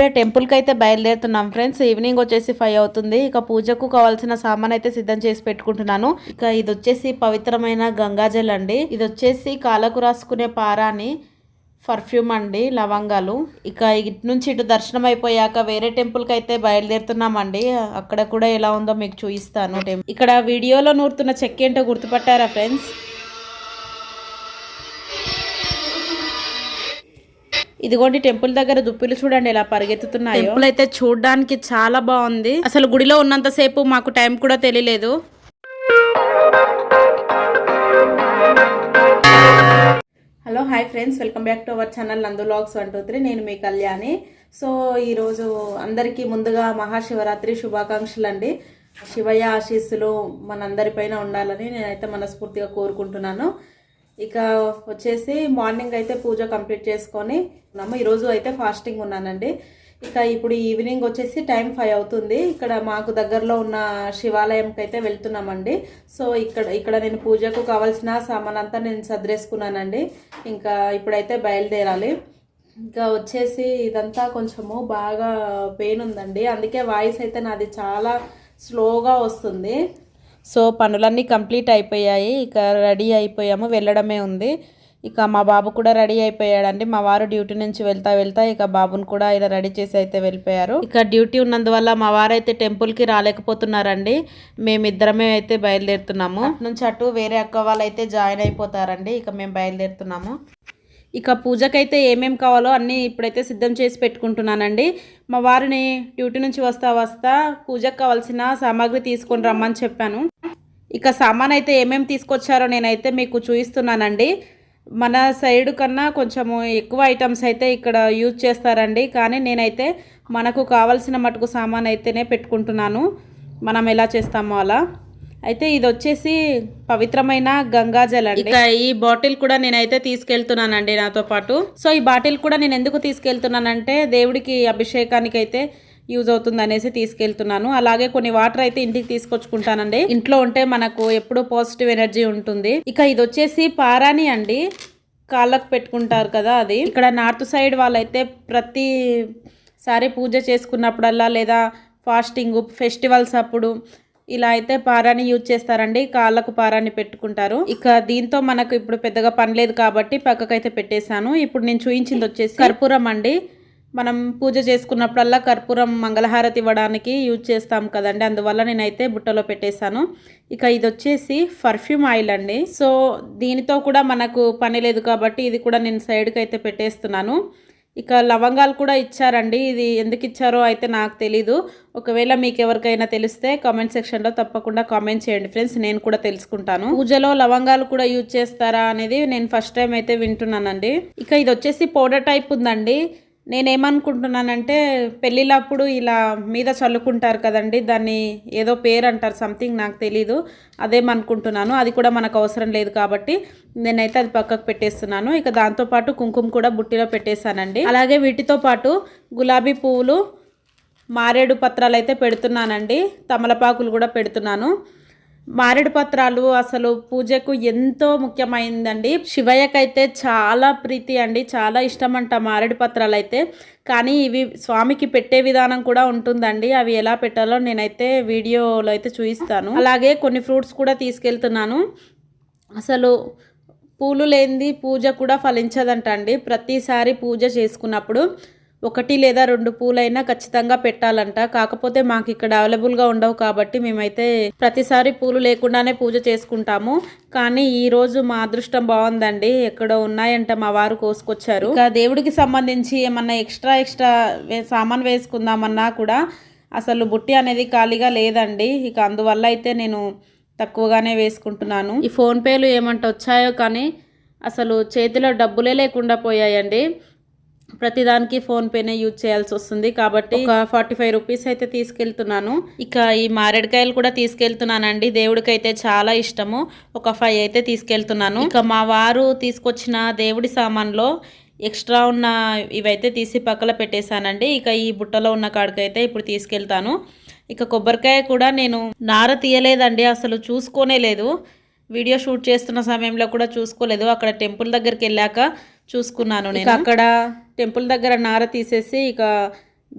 ఇప్పుడే టెంపుల్కి అయితే బయలుదేరుతున్నాం ఫ్రెండ్స్ ఈవినింగ్ వచ్చేసి ఫైవ్ అవుతుంది. ఇక పూజకు కావాల్సిన సామాన్ అయితే సిద్ధం చేసి పెట్టుకుంటున్నాను. ఇక ఇది వచ్చేసి పవిత్రమైన గంగాజల్ అండి. ఇది వచ్చేసి కాలకు రాసుకునే పారాని పర్ఫ్యూమ్ అండి లవంగాలు. ఇక ఇటు నుంచి ఇటు దర్శనం అయిపోయాక వేరే టెంపుల్కి అయితే బయలుదేరుతున్నామండి అక్కడ కూడా ఎలా ఉందో మీకు చూపిస్తాను. టెం- ఇక్కడ వీడియోలో నూరుతున్న చెక్ ఏంటో గుర్తుపట్టారా ఫ్రెండ్స్ ఇదిగోండి టెంపుల్ దగ్గర దుప్పిలు చూడండి ఎలా పరిగెత్తుతున్నాయి. టెంపుల్ అయితే చూడడానికి చాలా బాగుంది. అసలు గుడిలో ఉన్నంతసేపు మాకు టైం కూడా తెలియలేదు. Hello hi friends. Welcome back to our channel Nandu vlogs one two three. నేను మీ కళ్యాణి. సో ఈరోజు అందరికీ ముందుగా మహాశివరాత్రి శుభాకాంక్షలు అండి శివయ్య ఆశీస్సులు మనందరిపైన ఉండాలని నేనైతే మనస్ఫూర్తిగా కోరుకుంటున్నాను. ఇక వచ్చేసి మార్నింగ్ అయితే పూజ కంప్లీట్ చేసుకొని ఉన్నాము. ఈరోజు అయితే ఫాస్టింగ్ ఉన్నానండి. ఇక ఇప్పుడు ఈవినింగ్ వచ్చేసి టైం ఫైవ్ అవుతుంది. ఇక్కడ మాకు దగ్గరలో ఉన్న శివాలయంకి అయితే వెళ్తున్నామండి. సో ఇక్కడ ఇక్కడ నేను పూజకు కావాల్సిన సామాన్ అంతా నేను సర్దేసుకున్నానండి. ఇంకా ఇప్పుడైతే బయలుదేరాలి. ఇంకా వచ్చేసి ఇదంతా కొంచెము బాగా పెయిన్ ఉందండి. అందుకే వాయిస్ అయితే నాది చాలా స్లోగా వస్తుంది. సో పనులన్నీ కంప్లీట్ అయిపోయాయి. ఇక రెడీ అయిపోయాము. వెళ్ళడమే ఉంది. ఇక మా బాబు కూడా రెడీ అయిపోయాడండి. మా వారు డ్యూటీ నుంచి వెళ్తా వెళ్తా ఇక బాబుని కూడా ఇలా రెడీ చేసి అయితే వెళ్ళిపోయారు. ఇక డ్యూటీ ఉన్నందువల్ల మా వారు అయితే టెంపుల్కి రాలేకపోతున్నారండి. మేమిద్దరమే అయితే బయలుదేరుతున్నాము. నుంచి అటు వేరే అక్క వాళ్ళు అయితే జాయిన్ అయిపోతారండి. ఇక మేము బయలుదేరుతున్నాము. ఇక పూజకైతే ఏమేం కావాలో అన్నీ ఇప్పుడైతే సిద్ధం చేసి పెట్టుకుంటున్నానండి. మా వారిని డ్యూటీ నుంచి వస్తా వస్తా పూజకు కావాల్సిన సామాగ్రి తీసుకొని రమ్మని చెప్పాను. ఇక సామాన్ అయితే ఏమేమి తీసుకొచ్చారో నేనైతే మీకు చూపిస్తున్నానండి మన సైడ్ కన్నా కొంచెము ఎక్కువ ఐటమ్స్ అయితే ఇక్కడ యూజ్ చేస్తారండి. కానీ నేనైతే మనకు కావాల్సిన మటుకు సామాన్ అయితేనే పెట్టుకుంటున్నాను. మనం ఎలా చేస్తామో అలా. అయితే ఇది వచ్చేసి పవిత్రమైన గంగాజల్ అండి. ఇక ఈ బాటిల్ కూడా నేనైతే తీసుకెళ్తున్నానండి నాతో పాటు. సో ఈ బాటిల్ కూడా నేను ఎందుకు తీసుకెళ్తున్నానంటే దేవుడికి అభిషేకానికి అయితే యూజ్ అవుతుంది అనేసి తీసుకెళ్తున్నాను. అలాగే కొన్ని వాటర్ అయితే ఇంటికి తీసుకొచ్చుకుంటానండి. ఇంట్లో ఉంటే మనకు ఎప్పుడూ పాజిటివ్ ఎనర్జీ ఉంటుంది. ఇక ఇది వచ్చేసి పారాని అండి. కాళ్ళకు పెట్టుకుంటారు కదా అది. ఇక్కడ నార్త్ సైడ్ వాళ్ళైతే ప్రతి సారి పూజ చేసుకున్నప్పుడల్లా లేదా ఫాస్టింగ్ ఫెస్టివల్స్ అప్పుడు ఇలా అయితే పారాని యూజ్ చేస్తారండి. కాళ్ళకు పారాని పెట్టుకుంటారు. ఇక దీంతో మనకు ఇప్పుడు పెద్దగా పని లేదు కాబట్టి పక్కకైతే పెట్టేశాను. ఇప్పుడు నేను చూయించింది వచ్చేసి కర్పూరం అండి. మనం పూజ చేసుకున్నప్పుడల్లా కర్పూరం మంగళహారతి ఇవ్వడానికి యూజ్ చేస్తాం కదండి. అందువల్ల నేనైతే బుట్టలో పెట్టేశాను. ఇక ఇది వచ్చేసి పర్ఫ్యూమ్ ఆయిల్ అండి. సో దీనితో కూడా మనకు పని లేదు కాబట్టి ఇది కూడా నేను సైడ్కి అయితే పెట్టేస్తున్నాను. ఇక లవంగాలు కూడా ఇచ్చారండి. ఇది ఎందుకు ఇచ్చారో అయితే నాకు తెలీదు. ఒకవేళ మీకు ఎవరికైనా తెలిస్తే కామెంట్ సెక్షన్లో తప్పకుండా కామెంట్ చేయండి ఫ్రెండ్స్. నేను కూడా తెలుసుకుంటాను. పూజలో లవంగాలు కూడా యూజ్ చేస్తారా అనేది నేను ఫస్ట్ టైం అయితే వింటున్నానండి. ఇక ఇది వచ్చేసి పౌడర్ టైప్ ఉందండి. నేనేమనుకుంటున్నానంటే పెళ్ళిళ్ళప్పుడు ఇలా మీద చల్లుకుంటారు కదండి దాన్ని ఏదో పేరు అంటారు సంథింగ్ నాకు తెలీదు అదేమనుకుంటున్నాను అది కూడా మనకు అవసరం లేదు కాబట్టి నేనైతే అది పక్కకు పెట్టేస్తున్నాను. ఇక దాంతోపాటు కుంకుమ కూడా బుట్టిలో పెట్టేశానండి. అలాగే వీటితో పాటు గులాబీ పువ్వులు మారేడు పత్రాలు అయితే పెడుతున్నానండి తమలపాకులు కూడా పెడుతున్నాను. మారేడు పత్రాలు అసలు పూజకు ఎంతో ముఖ్యమైందండి. శివయ్యకైతే చాలా ప్రీతి అండి. చాలా ఇష్టం అంట మారేడు పత్రాలు అయితే కానీ ఇవి స్వామికి పెట్టే విధానం కూడా ఉంటుందండి. అవి ఎలా పెట్టాలో నేనైతే వీడియోలో అయితే చూపిస్తాను. అలాగే కొన్ని ఫ్రూట్స్ కూడా తీసుకెళ్తున్నాను. అసలు పూలు లేనిది పూజ కూడా ఫలించదంట అండి ప్రతిసారి పూజ చేసుకున్నప్పుడు ఒకటి లేదా రెండు పూలైనా ఖచ్చితంగా పెట్టాలంట. కాకపోతే మాకు ఇక్కడ అవైలబుల్గా ఉండవు కాబట్టి మేమైతే ప్రతిసారి పూలు లేకుండానే పూజ చేసుకుంటాము. కానీ ఈ రోజు మా అదృష్టం బాగుందండి ఎక్కడో ఉన్నాయంట మా వారు కోసుకొచ్చారు. ఇంకా దేవుడికి సంబంధించి ఏమన్నా ఎక్స్ట్రా ఎక్స్ట్రా సామాన్ వేసుకుందామన్నా కూడా అసలు బుట్టి అనేది ఖాళీగా లేదండి. ఇక అందువల్ల అయితే నేను తక్కువగానే వేసుకుంటున్నాను. ఈ ఫోన్పేలు ఏమంట వచ్చాయో కానీ అసలు చేతిలో డబ్బులే లేకుండా పోయాయండి. ప్రతిదానికి ఫోన్ పేనే యూజ్ చేయాల్సి వస్తుంది. కాబట్టి ఒక ఫార్టీ ఫైవ్ రూపీస్ అయితే తీసుకెళ్తున్నాను. ఇక ఈ మారేడుకాయలు కూడా తీసుకెళ్తున్నానండి. దేవుడికి అయితే చాలా ఇష్టము. ఒక ఫైవ్ అయితే తీసుకెళ్తున్నాను. ఇక మా వారు తీసుకొచ్చిన దేవుడి సామాన్లో ఎక్స్ట్రా ఉన్న ఇవైతే తీసి పక్కన పెట్టేశానండి. ఇక ఈ బుట్టలో ఉన్న కాడికైతే ఇప్పుడు తీసుకెళ్తాను. ఇక కొబ్బరికాయ కూడా నేను నార తీయలేదండి. అసలు చూసుకోనే లేదు. వీడియో షూట్ చేస్తున్న సమయంలో కూడా చూసుకోలేదు. అక్కడ టెంపుల్ దగ్గరికి వెళ్ళాక చూసుకున్నాను నేను. అక్కడ టెంపుల్ దగ్గర నార తీసేసి ఇక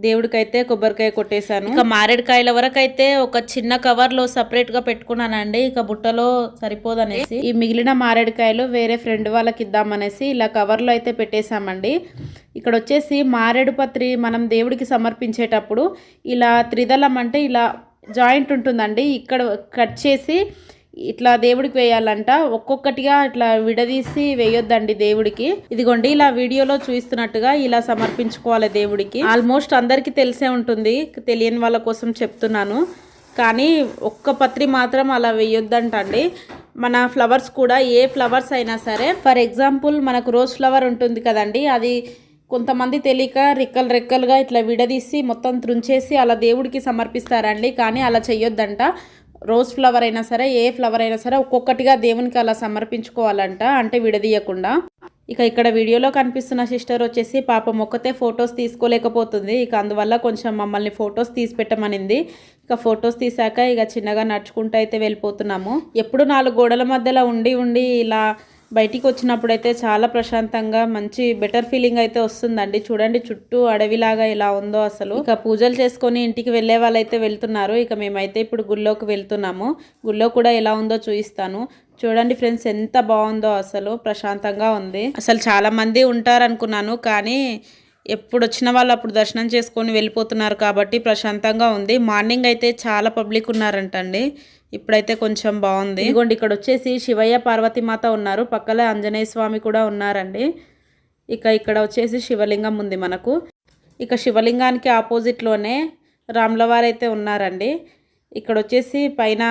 దేవుడికైతే కొబ్బరికాయ కొట్టేశాను. ఇక మారేడుకాయల వరకు అయితే ఒక చిన్న కవర్లో సపరేట్గా పెట్టుకున్నానండి. ఇక బుట్టలో సరిపోదనేసి. ఈ మిగిలిన మారేడుకాయలు వేరే ఫ్రెండ్ వాళ్ళకి ఇద్దామనేసి ఇలా కవర్లో అయితే పెట్టేశామండి. ఇక్కడ వచ్చేసి మారేడు పత్రి మనం దేవుడికి సమర్పించేటప్పుడు ఇలా త్రిదళం అంటే ఇలా జాయింట్ ఉంటుందండి. ఇక్కడ కట్ చేసి ఇట్లా దేవుడికి వేయాలంట. ఒక్కొక్కటిగా ఇట్లా విడదీసి వేయొద్దండి దేవుడికి. ఇదిగోండి ఇలా వీడియోలో చూపిస్తున్నట్టుగా ఇలా సమర్పించుకోవాలి దేవుడికి. ఆల్మోస్ట్ అందరికీ తెలిసే ఉంటుంది తెలియని వాళ్ళ కోసం చెప్తున్నాను. కానీ ఒక్క పత్రి మాత్రం అలా వేయొద్దంటండి. మన ఫ్లవర్స్ కూడా ఏ ఫ్లవర్స్ అయినా సరే ఫర్ ఎగ్జాంపుల్ మనకు రోజ్ ఫ్లవర్ ఉంటుంది కదండి అది కొంతమంది తెలియక రెక్కలు రెక్కలుగా ఇట్లా విడదీసి మొత్తం త్రుంచేసి అలా దేవుడికి సమర్పిస్తారండి. కానీ అలా చెయ్యొద్దంట. రోజ్ ఫ్లవర్ అయినా సరే ఏ ఫ్లవర్ అయినా సరే ఒక్కొక్కటిగా దేవునికి అలా సమర్పించుకోవాలంట అంటే విడదీయకుండా. ఇక ఇక్కడ వీడియోలో కనిపిస్తున్న సిస్టర్ వచ్చేసి పాపం ఒక్కతే ఫొటోస్ తీసుకోలేకపోతుంది. ఇక అందువల్ల కొంచెం మమ్మల్ని ఫొటోస్ తీసి పెట్టమనింది. ఇక ఫొటోస్ తీసాక ఇక చిన్నగా నడుచుకుంటూ అయితే వెళ్ళిపోతున్నాము. ఎప్పుడు నాలుగు గోడల మధ్యలో ఉండి ఉండి ఇలా బయటికి వచ్చినప్పుడు అయితే చాలా ప్రశాంతంగా మంచి బెటర్ ఫీలింగ్ అయితే వస్తుందండి. చూడండి చుట్టూ అడవిలాగా ఎలా ఉందో అసలు. ఇక పూజలు చేసుకొని ఇంటికి వెళ్ళే వాళ్ళైతే వెళ్తున్నారు. ఇక మేమైతే ఇప్పుడు గుళ్ళోకి వెళ్తున్నాము. గుళ్ళో కూడా ఎలా ఉందో చూపిస్తాను చూడండి ఫ్రెండ్స్ ఎంత బాగుందో అసలు. ప్రశాంతంగా ఉంది. అసలు చాలా మంది ఉంటారు అనుకున్నాను కానీ ఎప్పుడు వచ్చిన వాళ్ళు అప్పుడు దర్శనం చేసుకొని వెళ్ళిపోతున్నారు కాబట్టి ప్రశాంతంగా ఉంది. మార్నింగ్ అయితే చాలా పబ్లిక్ ఉన్నారంటండి. ఇప్పుడైతే కొంచెం బాగుంది. ఇదిగోండి ఇక్కడ వచ్చేసి శివయ్య పార్వతీమాత ఉన్నారు. పక్కన ఆంజనేయ స్వామి కూడా ఉన్నారండి. ఇక ఇక్కడ వచ్చేసి శివలింగం ఉంది మనకు. ఇక శివలింగానికి ఆపోజిట్లోనే రాములవారు అయితే ఉన్నారండి. ఇక్కడ వచ్చేసి పైన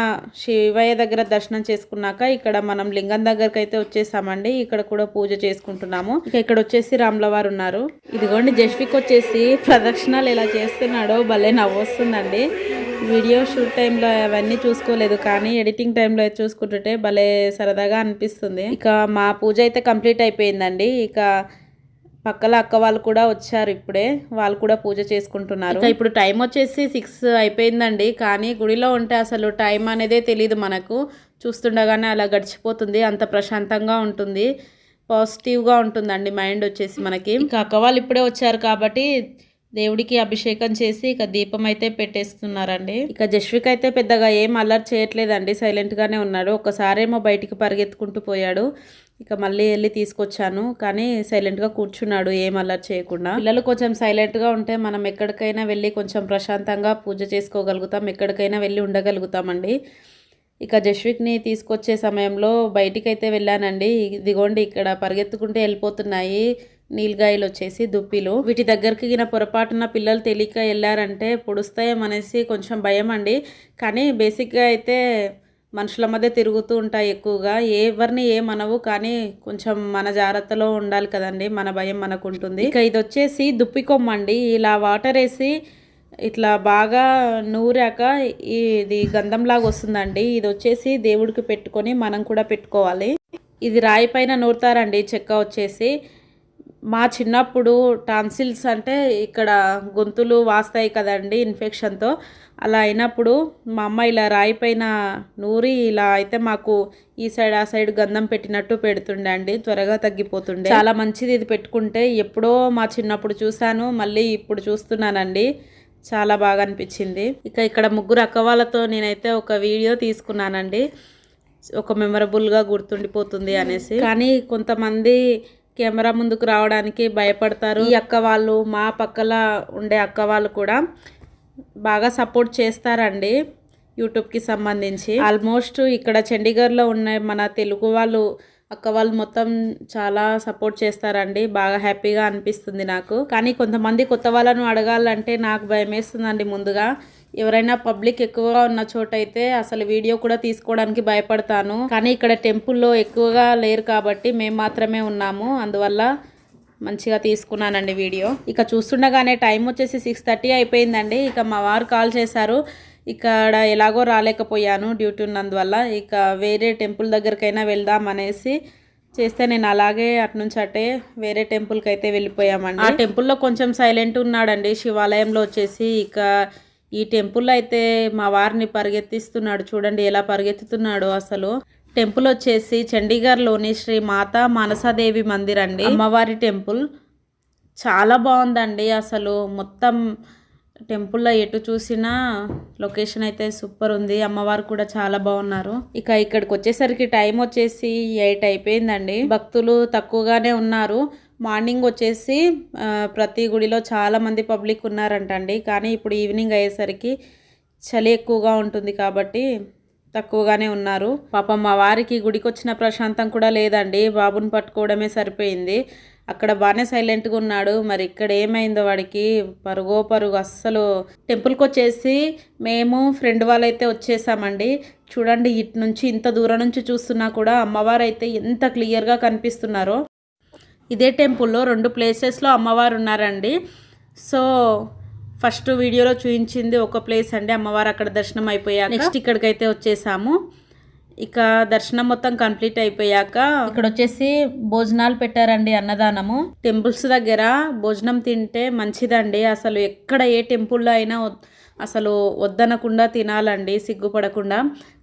శివయ్య దగ్గర దర్శనం చేసుకున్నాక ఇక్కడ మనం లింగం దగ్గరకు అయితే వచ్చేసామండి. ఇక్కడ కూడా పూజ చేసుకుంటున్నాము. ఇక ఇక్కడ వచ్చేసి రామ్లవారు ఉన్నారు. ఇదిగోండి జస్విక్ వచ్చేసి ప్రదక్షిణాలు ఎలా చేస్తున్నాడో భలే నవ్వొస్తుందండి. వీడియో షూట్ టైంలో అవన్నీ చూసుకోలేదు కానీ ఎడిటింగ్ టైంలో చూసుకుంటుంటే భలే సరదాగా అనిపిస్తుంది. ఇక మా పూజ అయితే కంప్లీట్ అయిపోయిందండి. ఇక పక్కల అక్క వాళ్ళు కూడా వచ్చారు ఇప్పుడే. వాళ్ళు కూడా పూజ చేసుకుంటున్నారు. ఇప్పుడు టైం వచ్చేసి సిక్స్ అయిపోయిందండి. కానీ గుడిలో ఉంటే అసలు టైం అనేదే తెలియదు మనకు. చూస్తుండగానే అలా గడిచిపోతుంది. అంత ప్రశాంతంగా ఉంటుంది. పాజిటివ్గా ఉంటుందండి మైండ్ వచ్చేసి మనకి. ఇక అక్క వాళ్ళు ఇప్పుడే వచ్చారు కాబట్టి దేవుడికి అభిషేకం చేసి ఇక దీపం అయితే పెట్టేస్తున్నారండి. ఇక జస్విక్ అయితే పెద్దగా ఏం అల్లరి చేయట్లేదండి. సైలెంట్గానే ఉన్నాడు. ఒకసారేమో బయటికి పరిగెత్తుకుంటూ పోయాడు. ఇక మళ్ళీ వెళ్ళి తీసుకొచ్చాను. కానీ సైలెంట్గా కూర్చున్నాడు ఏం అలర్ట్ చేయకుండా. పిల్లలు కొంచెం సైలెంట్గా ఉంటే మనం ఎక్కడికైనా వెళ్ళి కొంచెం ప్రశాంతంగా పూజ చేసుకోగలుగుతాం ఎక్కడికైనా వెళ్ళి ఉండగలుగుతామండి. ఇక జస్విక్ని తీసుకొచ్చే సమయంలో బయటికైతే వెళ్ళానండి. ఇదిగోండి ఇక్కడ పరిగెత్తుకుంటే వెళ్ళిపోతున్నాయి నీలగాయలు వచ్చేసి దుప్పిలు. వీటి దగ్గరికి గిన పొరపాటున పిల్లలు తెలియక వెళ్ళారంటే పొడుస్తాయేమనేసి కొంచెం భయం అండి కానీ బేసిక్గా అయితే మనుషుల మధ్య తిరుగుతూ ఉంటాయి ఎక్కువగా. ఎవరిని ఏమనవు కానీ కొంచెం మన జాగ్రత్తలో ఉండాలి కదండి. మన భయం మనకు ఉంటుంది. ఇక ఇది వచ్చేసి దుప్పి కొమ్మ అండి ఇలా వాటర్ వేసి ఇట్లా బాగా నూరాక ఇది గంధంలాగా వస్తుందండి. ఇది వచ్చేసి దేవుడికి పెట్టుకొని మనం కూడా పెట్టుకోవాలి. ఇది రాయి పైన నూరుతారండి చెక్క వచ్చేసి. మా చిన్నప్పుడు టాన్సిల్స్ అంటే ఇక్కడ గొంతులు వాస్తాయి కదండి ఇన్ఫెక్షన్తో. అలా అయినప్పుడు మా అమ్మ ఇలా రాయి పైన నూరి ఇలా అయితే మాకు ఈ సైడ్ ఆ సైడ్ గంధం పెట్టినట్టు పెడుతుండే అండి. త్వరగా తగ్గిపోతుండే. చాలా మంచిది ఇది పెట్టుకుంటే. ఎప్పుడో మా చిన్నప్పుడు చూశాను మళ్ళీ ఇప్పుడు చూస్తున్నానండి. చాలా బాగా అనిపించింది. ఇక ఇక్కడ ముగ్గురు అక్క వాళ్ళతో నేనైతే ఒక వీడియో తీసుకున్నానండి. ఒక మెమరబుల్గా గుర్తుండిపోతుంది అనేసి. కానీ కొంతమంది కెమెరా ముందుకు రావడానికి భయపడతారు. ఈ అక్క వాళ్ళు మా పక్కల ఉండే అక్క వాళ్ళు కూడా బాగా సపోర్ట్ చేస్తారండి యూట్యూబ్కి సంబంధించి. ఆల్మోస్ట్ ఇక్కడ చండీగఢ్లో ఉన్న మన తెలుగు వాళ్ళు అక్క వాళ్ళు మొత్తం చాలా సపోర్ట్ చేస్తారండి. బాగా హ్యాపీగా అనిపిస్తుంది నాకు. కానీ కొంతమంది కొత్త వాళ్ళను అడగాలంటే నాకు భయం వేస్తుందండి ముందుగా. ఎవరైనా పబ్లిక్ ఎక్కువగా ఉన్న చోట అయితే అసలు వీడియో కూడా తీసుకోవడానికి భయపడతాను. కానీ ఇక్కడ టెంపుల్లో ఎక్కువగా లేరు కాబట్టి మేము మాత్రమే ఉన్నాము. అందువల్ల మంచిగా తీసుకున్నానండి వీడియో. ఇక చూస్తుండగానే టైం వచ్చేసి సిక్స్ థర్టీ అయిపోయిందండి. ఇక మా వారు కాల్ చేశారు. ఇక్కడ ఎలాగో రాలేకపోయాను డ్యూటీ ఉన్నందువల్ల ఇక వేరే టెంపుల్ దగ్గరకైనా వెళ్దాం అనేసి చేస్తే నేను అలాగే అటు నుంచి అటే వేరే టెంపుల్కి అయితే వెళ్ళిపోయామండి. ఆ టెంపుల్లో కొంచెం సైలెంట్ ఉన్నాడండి. శివాలయంలో వచ్చేసి ఇక ఈ టెంపుల్ అయితే మా వారిని పరిగెత్తిస్తున్నాడు. చూడండి ఎలా పరిగెత్తుతున్నాడు అసలు. టెంపుల్ వచ్చేసి చండీగఢ్లోని శ్రీ మాతా మానసాదేవి మందిర్ అండి. అమ్మవారి టెంపుల్ చాలా బాగుందండి అసలు. మొత్తం టెంపుల్లో ఎటు చూసినా లొకేషన్ అయితే సూపర్ ఉంది. అమ్మవారు కూడా చాలా బాగున్నారు. ఇక ఇక్కడికి వచ్చేసరికి టైం వచ్చేసి ఎయిట్ అయిపోయిందండి. భక్తులు తక్కువగానే ఉన్నారు. మార్నింగ్ వచ్చేసి ప్రతి గుడిలో చాలామంది పబ్లిక్ ఉన్నారంటండి. కానీ ఇప్పుడు ఈవినింగ్ అయ్యేసరికి చలి ఎక్కువగా ఉంటుంది కాబట్టి తక్కువగానే ఉన్నారు. పాపం మా వారికి గుడికొచ్చిన ప్రశాంతం కూడా లేదండి. బాబుని పట్టుకోవడమే సరిపోయింది. అక్కడ బాగానే సైలెంట్గా ఉన్నాడు. మరి ఇక్కడ ఏమైందో వాడికి? పరుగో పరుగు అస్సలు. టెంపుల్కి వచ్చేసి మేము ఫ్రెండ్ వాళ్ళైతే వచ్చేసామండి. చూడండి ఇటు నుంచి ఇంత దూరం నుంచి చూస్తున్నా కూడా అమ్మవారు అయితే ఎంత క్లియర్గా కనిపిస్తున్నారో. ఇదే టెంపుల్లో రెండు ప్లేసెస్లో అమ్మవారు ఉన్నారండి. సో ఫస్ట్ వీడియోలో చూపించింది ఒక ప్లేస్ అండి. అమ్మవారు అక్కడ దర్శనం అయిపోయాక నెక్స్ట్ ఇక్కడికైతే వచ్చేసాము. ఇక దర్శనం మొత్తం కంప్లీట్ అయిపోయాక ఇక్కడ వచ్చేసి భోజనాలు పెట్టారండి అన్నదానము. టెంపుల్స్ దగ్గర భోజనం తింటే మంచిదండి. అసలు ఎక్కడ ఏ టెంపుల్లో అయినా అసలు వద్దనకుండా తినాలండి సిగ్గుపడకుండా.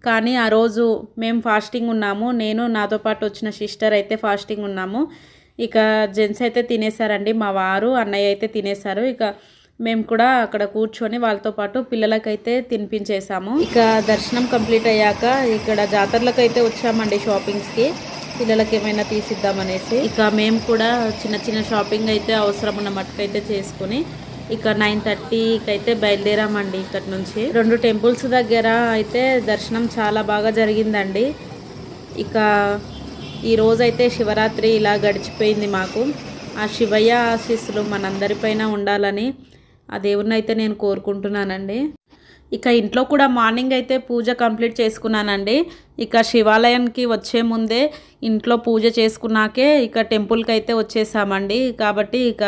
కానీ ఆ రోజు మేము ఫాస్టింగ్ ఉన్నాము. నేను నాతో పాటు వచ్చిన సిస్టర్ అయితే ఫాస్టింగ్ ఉన్నాము. ఇక జెంట్స్ అయితే తినేసారండి. మా వారు అన్నయ్య అయితే తినేసారు. ఇక మేము కూడా అక్కడ కూర్చొని వాళ్ళతో పాటు పిల్లలకైతే తినిపించేసాము ఇక దర్శనం కంప్లీట్ అయ్యాక ఇక్కడ జాతరలకు అయితే వచ్చామండి షాపింగ్స్కి. పిల్లలకి ఏమైనా తీసిద్దామనేసి. ఇక మేము కూడా చిన్న చిన్న షాపింగ్ అయితే అవసరం ఉన్న మట్టుకైతే చేసుకుని ఇక నైన్ థర్టీకి అయితే బయలుదేరామండి ఇక్కడి నుంచి. రెండు టెంపుల్స్ దగ్గర అయితే దర్శనం చాలా బాగా జరిగిందండి. ఇక ఈరోజైతే అయితే శివరాత్రి ఇలా గడిచిపోయింది మాకు. ఆ శివయ్య ఆశీస్సులు మనందరిపైన ఉండాలని ఆ దేవుణ్ణి అయితే నేను కోరుకుంటున్నానండి. ఇక ఇంట్లో కూడా మార్నింగ్ అయితే పూజ కంప్లీట్ చేసుకున్నానండి. ఇక శివాలయానికి వచ్చే ముందే ఇంట్లో పూజ చేసుకున్నాకే ఇక టెంపుల్కి అయితే వచ్చేసామండి. కాబట్టి ఇక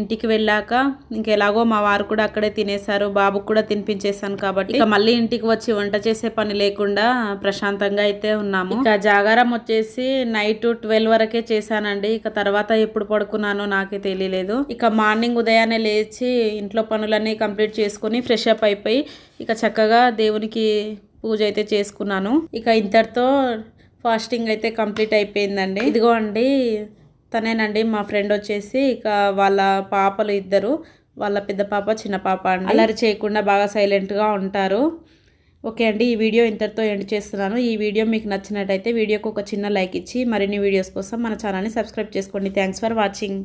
ఇంటికి వెళ్ళాక ఇంక ఎలాగో మా వారు కూడా అక్కడే తినేశారు బాబుకు కూడా తినిపించేశాను కాబట్టి. ఇక మళ్ళీ ఇంటికి వచ్చి వంట చేసే పని లేకుండా ప్రశాంతంగా అయితే ఉన్నాము. ఇక జాగారం వచ్చేసి నైట్ ట్వెల్వ్ వరకే చేశానండి. ఇక తర్వాత ఎప్పుడు పడుకున్నానో నాకే తెలియలేదు. ఇక మార్నింగ్ ఉదయాన్నే లేచి ఇంట్లో పనులన్నీ కంప్లీట్ చేసుకొని ఫ్రెష్ అప్ అయిపోయి ఇక చక్కగా దేవునికి పూజ అయితే చేసుకున్నాను. ఇక ఇంతటితో ఫాస్టింగ్ అయితే కంప్లీట్ అయిపోయిందండి. ఇదిగో అండి తనేనండి మా ఫ్రెండ్ వచ్చేసి ఇక వాళ్ళ పాపలు ఇద్దరు వాళ్ళ పెద్ద పాప చిన్న పాప అండి. అల్లరి చేయకుండా బాగా సైలెంట్గా ఉంటారు. ఓకే అండి ఈ వీడియో ఇంతటితో ఎండ్ చేస్తున్నాను. ఈ వీడియో మీకు నచ్చినట్టయితే వీడియోకి ఒక చిన్న లైక్ ఇచ్చి మరిన్ని వీడియోస్ కోసం మన ఛానల్ని సబ్స్క్రైబ్ చేసుకోండి. Thanks for watching.